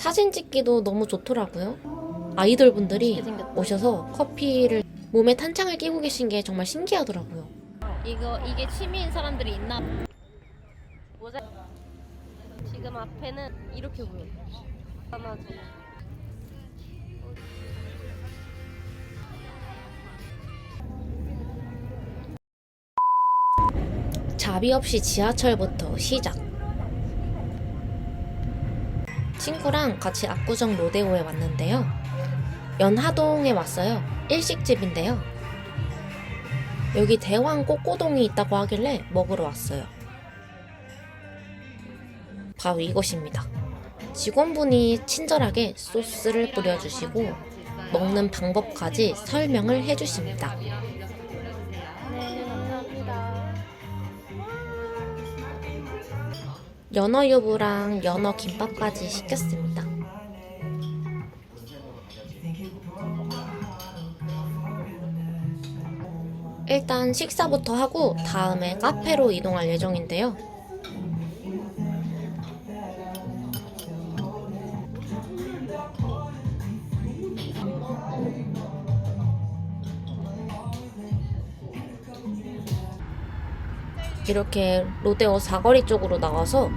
사진 찍기도 너무 좋더라고요. 아이돌 분들이 오셔서 커피를 몸에 탄창을 끼고 계신 게 정말 신기하더라고요. 이거 이게 취미인 사람들이 있나? 모자 지금 앞에는 이렇게 보여. 하나 둘. 자비 없이 지하철부터 시작. 친구랑 같이 압구정 로데오에 왔는데요. 연하동에 왔어요. 일식집인데요. 여기 대왕 꼬꼬동이 있다고 하길래 먹으러 왔어요. 바로 이곳입니다. 직원분이 친절하게 소스를 뿌려주시고 먹는 방법까지 설명을 해주십니다. 연어 유부랑 연어 김밥까지 시켰습니다. 일단 식사부터 하고 다음에 카페로 이동할 예정인데요. 이렇게 로데오 사거리 쪽으로 나와서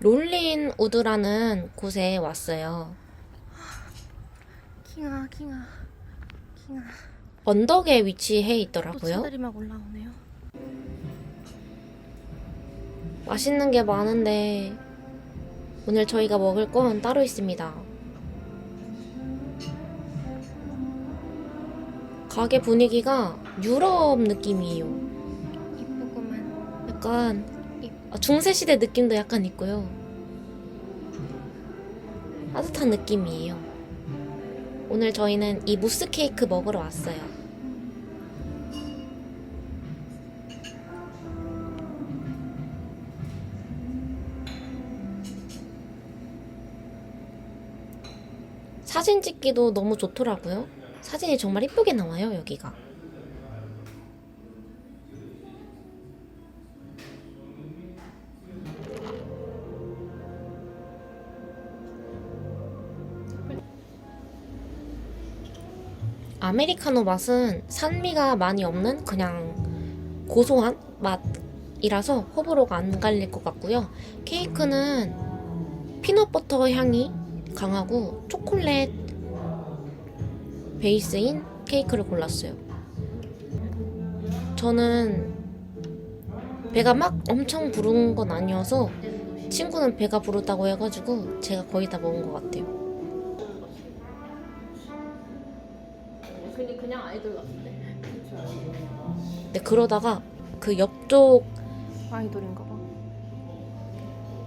롤린 우드라는 곳에 왔어요. 킹아 킹아 킹아. 언덕에 위치해 또 있더라고요. 차들이 막 올라오네요. 맛있는 게 많은데 오늘 저희가 먹을 건 따로 있습니다. 가게 분위기가 유럽 느낌이에요. 이쁘구만. 약간 아, 중세시대 느낌도 약간 있고요. 따뜻한 느낌이에요. 오늘 저희는 이 무스 케이크 먹으러 왔어요. 사진 찍기도 너무 좋더라고요. 사진이 정말 이쁘게 나와요, 여기가. 아메리카노 맛은 산미가 많이 없는 그냥 고소한 맛이라서 호불호가 안 갈릴 것 같고요. 케이크는 피넛버터 향이 강하고 초콜릿 베이스인 케이크를 골랐어요. 저는 배가 막 엄청 부른 건 아니어서 친구는 배가 부르다고 해가지고 제가 거의 다 먹은 것 같아요. 근데 그냥 아이돌 같은데. 근데 그러다가 그 옆쪽 아이돌인가 봐.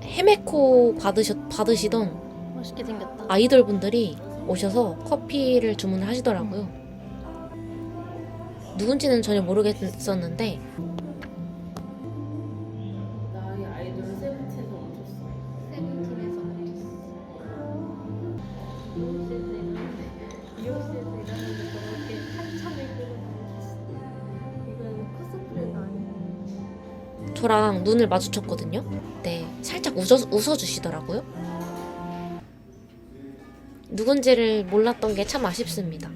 헤메코 받으셨, 받으시던 맛있게 생겼다. 아이돌 분들이 오셔서 커피를 주문을 하시더라고요. 누군지는 전혀 모르겠었는데 나의 아이돌 세븐틴에서 멈췄어. 세븐틴에서 미용실에서 일하는데 저렇게 한참을 끌고 이건 코스프레가 아니야. 저랑 눈을 마주쳤거든요. 네, 살짝 웃어, 웃어주시더라고요. 누군지를 몰랐던 게 참 아쉽습니다.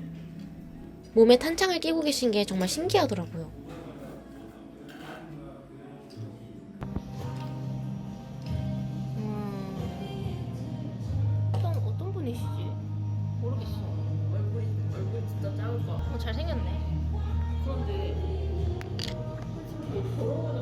몸에 탄창을 끼고 계신 게 정말 신기하더라고요. 음. 어, 잘생겼네. 그런데 솔직히 걸어보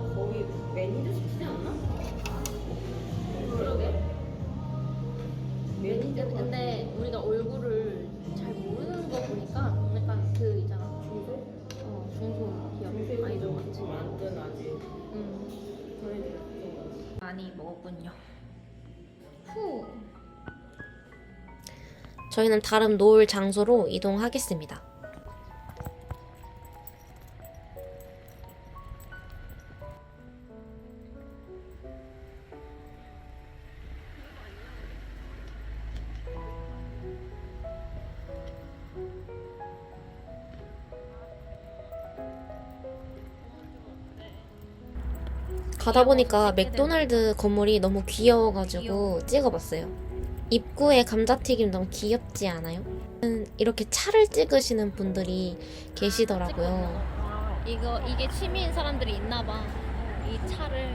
저희는 다른 노을 장소로 이동하겠습니다. 가다 보니까 맥도날드 건물이 너무 귀여워가지고 찍어봤어요. 입구에 감자튀김 너무 귀엽지 않아요? 음, 이렇게 차를 찍으시는 분들이 계시더라고요. 이거 이게 취미인 사람들이 있나 봐. 이 차를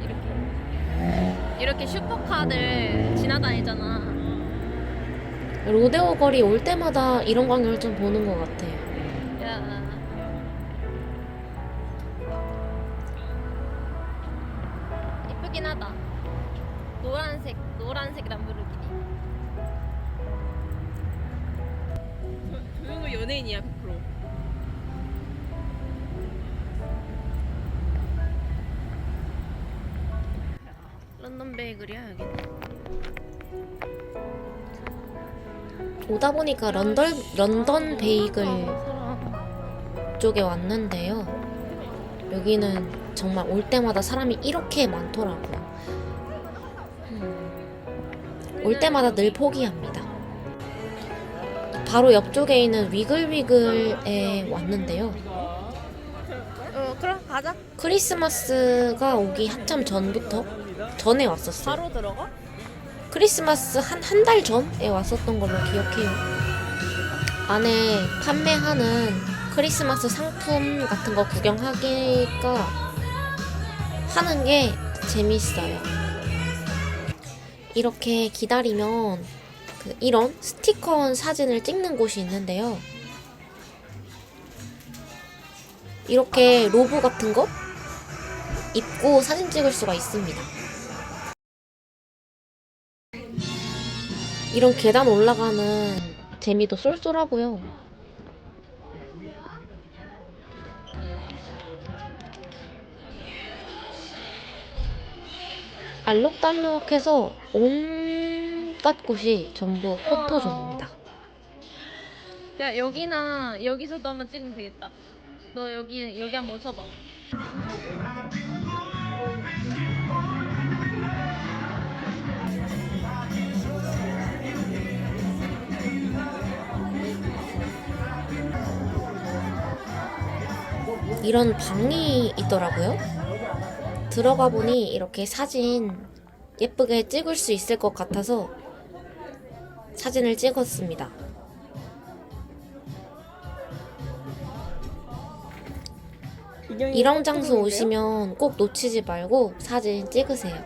이렇게 이렇게 슈퍼카들 지나다니잖아. 로데오 거리 올 때마다 이런 광경을 좀 보는 것 같아요. 야. 이쁘긴 하다. 노란색 노란색 람보르기니. 조용히 연예인이야 100%. 런던 베이글이야 여기. 오다 보니까 런던 런던 베이글. 쪽에 왔는데요. 여기는 정말 올 때마다 사람이 이렇게 많더라고요. 올 때마다 늘 포기합니다. 바로 옆쪽에 있는 위글위글에 왔는데요. 어 그럼 가자. 크리스마스가 오기 한참 전부터 전에 왔었어요. 바로 들어가? 크리스마스 한 한 달 전에 왔었던 걸로 기억해요. 안에 판매하는 크리스마스 상품 같은 거 구경하기가 하는 게 재밌어요. 이렇게 기다리면 그 이런 스티커 사진을 찍는 곳이 있는데요. 이렇게 로브 같은 거 입고 사진 찍을 수가 있습니다. 이런 계단 올라가는 재미도 쏠쏠하고요. 알록달록해서 온갖 곳이 전부 포토존입니다. 야 여기나 여기서도 한번 찍으면 되겠다. 너 여기 여기 한번 서봐. 이런 방이 있더라고요. 들어가 보니 이렇게 사진 예쁘게 찍을 수 있을 것 같아서 사진을 찍었습니다. 이런 장소 오시면 꼭 놓치지 말고 사진 찍으세요.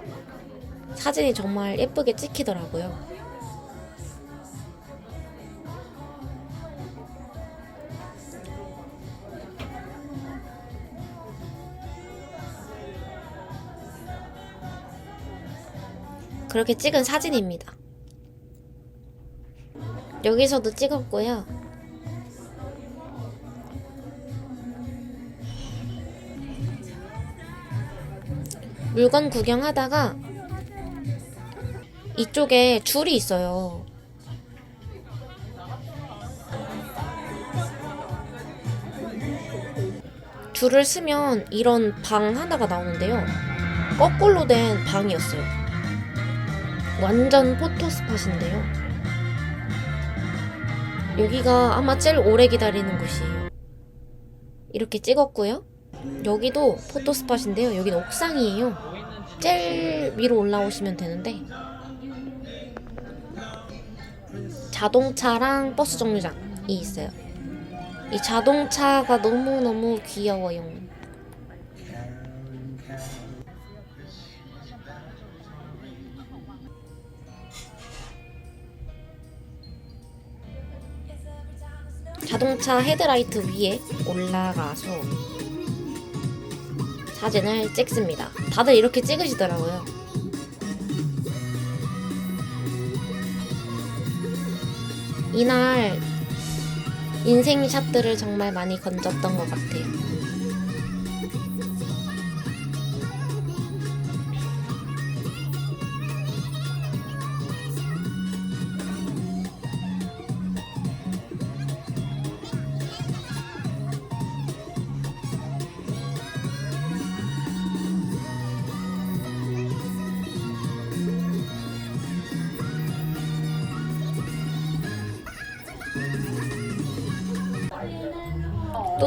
사진이 정말 예쁘게 찍히더라고요. 그렇게 찍은 사진입니다. 여기서도 찍었고요. 물건 구경하다가 이쪽에 줄이 있어요. 줄을 쓰면 이런 방 하나가 나오는데요. 거꾸로 된 방이었어요. 완전 포토 스팟인데요. 여기가 아마 제일 오래 기다리는 곳이에요. 이렇게 찍었고요. 여기도 포토 스팟인데요. 여기는 옥상이에요. 제일 위로 올라오시면 되는데 자동차랑 버스 정류장이 있어요. 이 자동차가 너무너무 귀여워요. 자동차 헤드라이트 위에 올라가서 사진을 찍습니다. 다들 이렇게 찍으시더라고요. 이날 인생 샷들을 정말 많이 건졌던 것 같아요.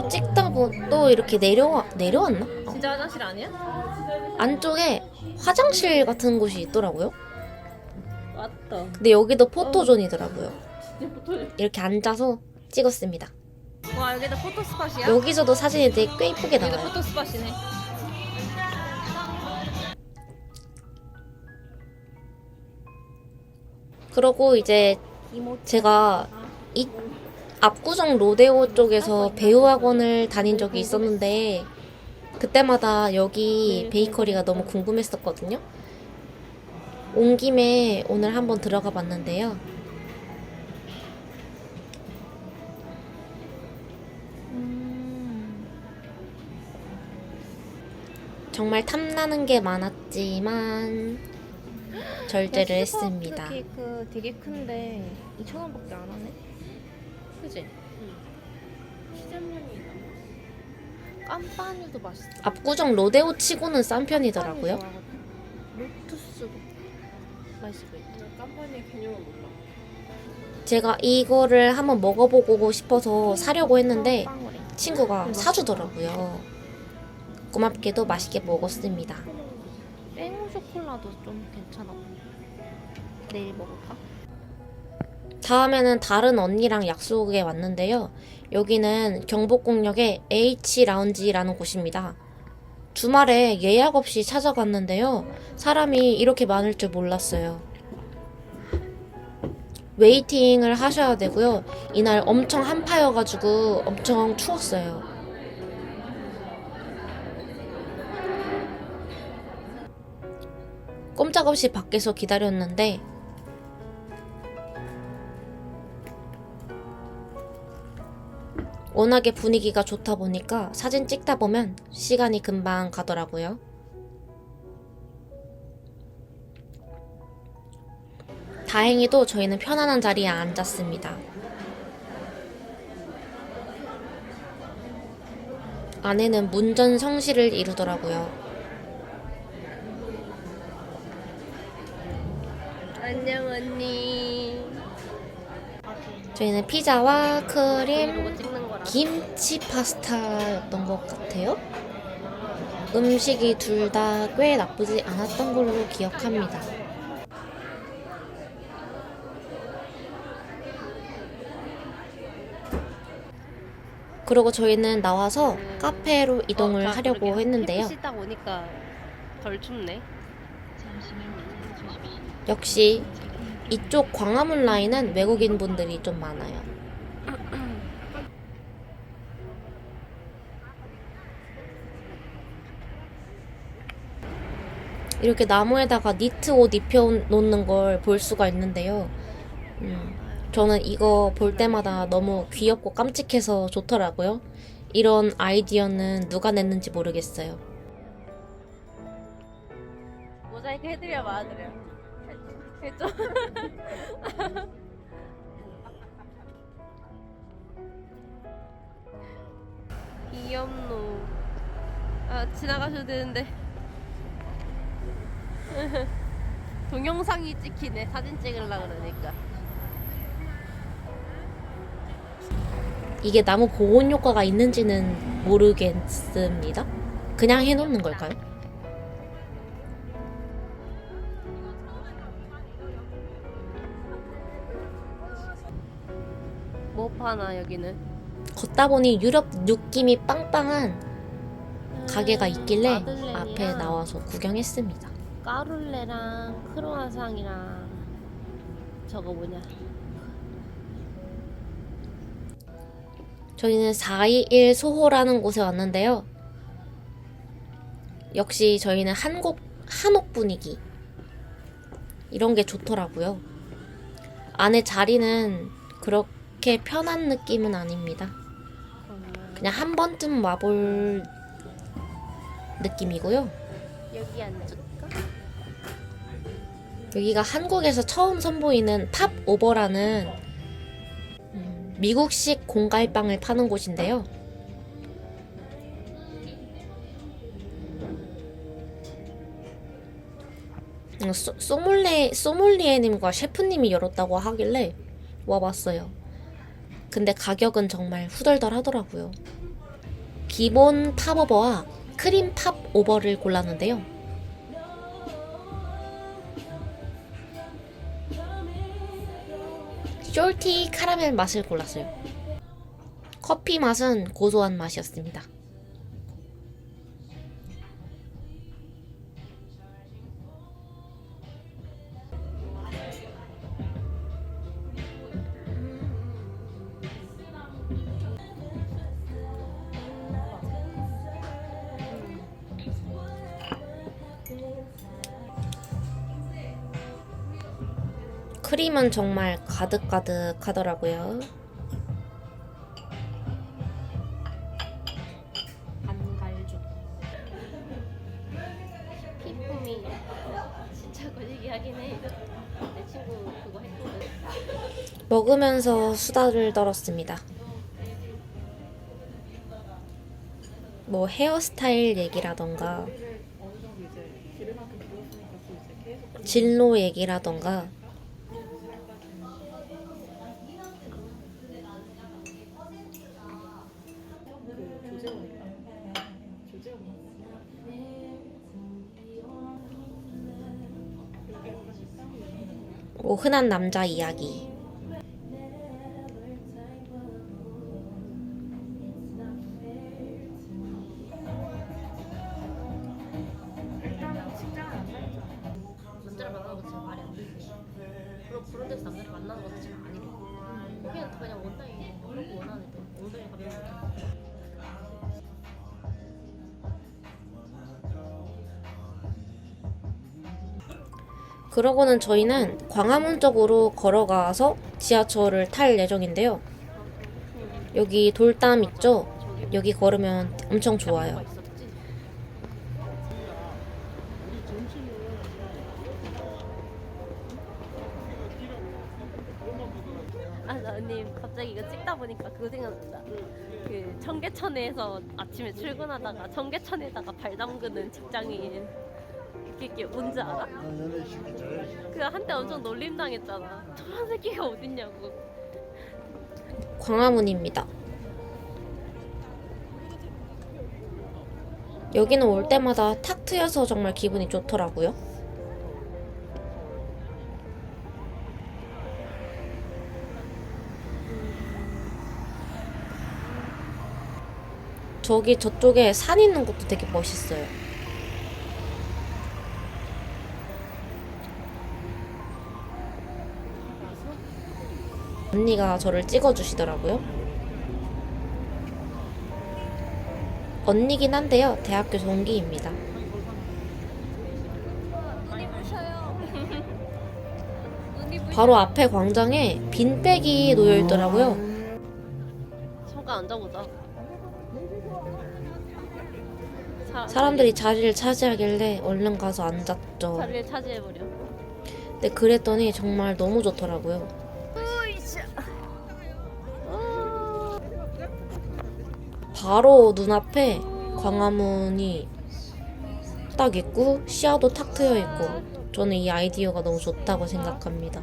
또 찍다 보또 이렇게 내려와 내려왔나? 어, 진짜 화장실 아니야? 안쪽에 화장실 같은 곳이 있더라고요. 맞다. 근데 여기도 포토존이더라고요. 이렇게 앉아서 찍었습니다. 와 여기다 포토 스팟이야? 여기서도 사진이 되게 꽤 이쁘게 여기도 나와요. 포토 스팟이네. 그러고 이제 제가 이 압구정 로데오 쪽에서 배우 학원을 다닌 적이 있었는데 그때마다 여기 베이커리가 너무 궁금했었거든요. 온 김에 오늘 한번 들어가 봤는데요. 정말 탐나는 게 많았지만 절제를 했습니다. 케이크 되게 큰데 2천 원밖에 안 하네. 그지? 시즌면이 깜빠니도 맛있어. 압구정 로데오 치고는 싼 편이더라고요. 로투스도 맛있어 보인다. 깜파니의 개념을 몰라. 제가 이거를 한번 먹어보고 싶어서 사려고 했는데. 친구가 사주더라고요. 고맙게도 맛있게 먹었습니다. 땡 쇼콜라도 좀 괜찮아. 내일 먹을까? 다음에는 다른 언니랑 약속에 왔는데요. 여기는 경복궁역의 H 라운지라는 곳입니다. 주말에 예약 없이 찾아갔는데요. 사람이 이렇게 많을 줄 몰랐어요. 웨이팅을 하셔야 되고요. 이날 엄청 한파여가지고 엄청 추웠어요. 꼼짝없이 밖에서 기다렸는데 워낙에 분위기가 좋다 보니까 사진 찍다 보면 시간이 금방 가더라고요. 다행히도 저희는 편안한 자리에 앉았습니다. 안에는 문전 성시를 이루더라고요. 안녕 언니. 저희는 피자와 크림, 거라. 김치 파스타였던 것 같아요. 음식이 둘 다 꽤 나쁘지 않았던 걸로 기억합니다. 그리고 저희는 나와서 카페로 이동을 하려고 했는데요. 햇빛이 딱 오니까 덜 춥네. 역시 이쪽 광화문 라인은 외국인 분들이 좀 많아요. 이렇게 나무에다가 니트 옷 입혀 놓는 걸 볼 수가 있는데요. 음, 저는 이거 볼 때마다 너무 귀엽고 깜찍해서 좋더라고요. 이런 아이디어는 누가 냈는지 모르겠어요. 모자이크 해드려 마드려. 해줘. 귀엽노. 아 지나가셔도 되는데. 동영상이 찍히네. 사진 찍으려 그러니까. 이게 나무 보온 효과가 있는지는 모르겠습니다. 그냥 해놓는 걸까요? 뭐 파나 여기는? 걷다 보니 유럽 느낌이 빵빵한 가게가 있길래 마들렌이랑 앞에 나와서 구경했습니다. 까룰레랑 크로아상이랑 저거 뭐냐? 저희는 421 소호라는 곳에 왔는데요. 역시 저희는 한국, 한옥 분위기. 이런 게 좋더라고요. 안에 자리는 그렇게 편한 느낌은 아닙니다. 그냥 한 번쯤 와볼 느낌이고요. 여기 앉을까? 여기가 한국에서 처음 선보이는 팝 오버라는 음, 미국식 공갈빵을 파는 곳인데요. 음, 소, 소믈레, 소믈리에님과 셰프님이 열었다고 하길래 와봤어요. 근데 가격은 정말 후덜덜 하더라고요. 기본 팝오버와 크림 팝 오버를 골랐는데요. 숄티 카라멜 맛을 골랐어요. 커피 맛은 고소한 맛이었습니다. 크림은 정말 가득가득하더라고요. 안갈죽. 피품이 진짜 걸리게 하긴 해. 내 친구 그거 했거든. 먹으면서 수다를 떨었습니다. 뭐 헤어스타일 얘기라던가 진로 얘기라던가 뭐 흔한 남자 이야기. 만나는 거 자체가 아니래. 그냥 그냥 데 엉덩이 가면 그러고는 저희는 광화문 쪽으로 걸어가서 지하철을 탈 예정인데요. 여기 돌담 있죠? 여기 걸으면 엄청 좋아요. 아, 나 언니 갑자기 이거 찍다 보니까 그거 생각났다. 그 청계천에서 아침에 출근하다가 청계천에다가 발 담그는 직장인 이게 뭔지 알아? 그 한때 엄청 놀림 당했잖아. 저런 새끼가 어딨냐고. 광화문입니다. 여기는 올 때마다 탁 트여서 정말 기분이 좋더라고요. 저기 저쪽에 산 있는 것도 되게 멋있어요. 언니가 저를 찍어주시더라고요. 언니긴 한데요. 대학교 동기입니다. 바로 앞에 광장에 빈 백이 놓여 있더라고요. 잠깐 앉아보자. 사, 사람들이 자리를 차지하길래 얼른 가서 앉았죠. 자리를 차지해버려. 근데 그랬더니 정말 너무 좋더라고요. 바로 눈앞에 광화문이 딱 있고 시야도 탁 트여 있고 저는 이 아이디어가 너무 좋다고 생각합니다.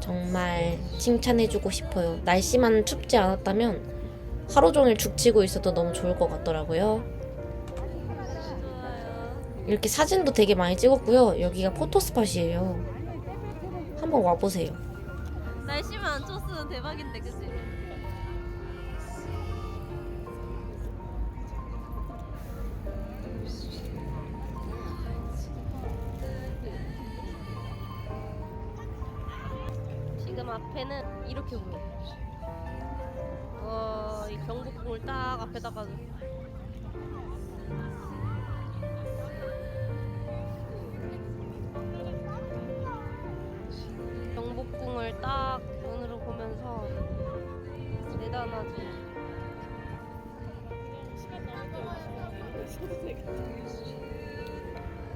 정말 칭찬해주고 싶어요. 날씨만 춥지 않았다면 하루 종일 죽치고 있어도 너무 좋을 것 같더라고요. 이렇게 사진도 되게 많이 찍었고요. 여기가 포토 스팟이에요. 한번 와보세요. 날씨만 안 춥으면 대박인데, 그치?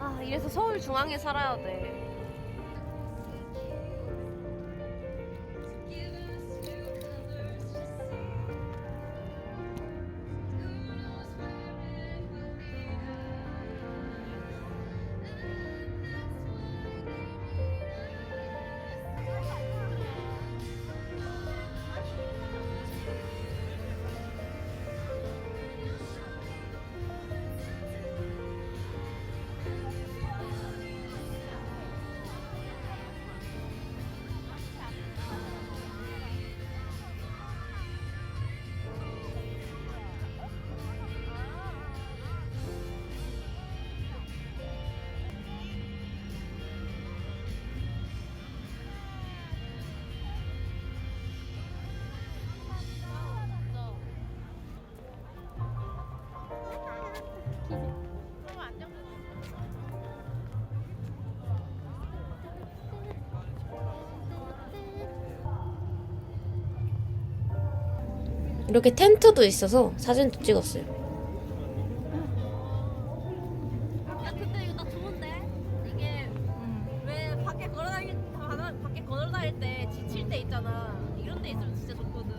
아, 이래서 서울 중앙에 살아야 돼. 이렇게 텐트도 있어서 사진도 찍었어요. 야 근데 이거 나 좋은데? 이게 왜 밖에 걸어다닐 바- 밖에 걸어다닐 때 지칠 때 있잖아. 이런 데 있으면 진짜 좋거든.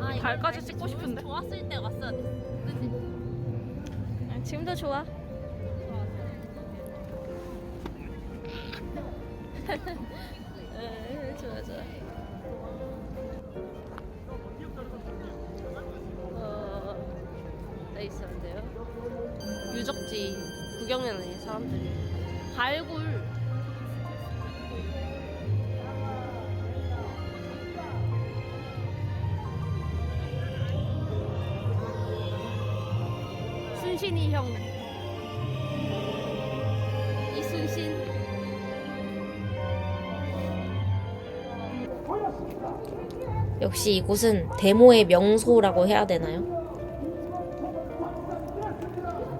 아 이거 발까지 날씨 찍고 싶은데? 좋았을 때 왔어야 돼. 그지? 지금도 좋아. 순신이 형. 이순신. 역시 이곳은 데모의 명소라고 해야 되나요?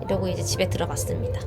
이러고 이제 집에 들어갔습니다.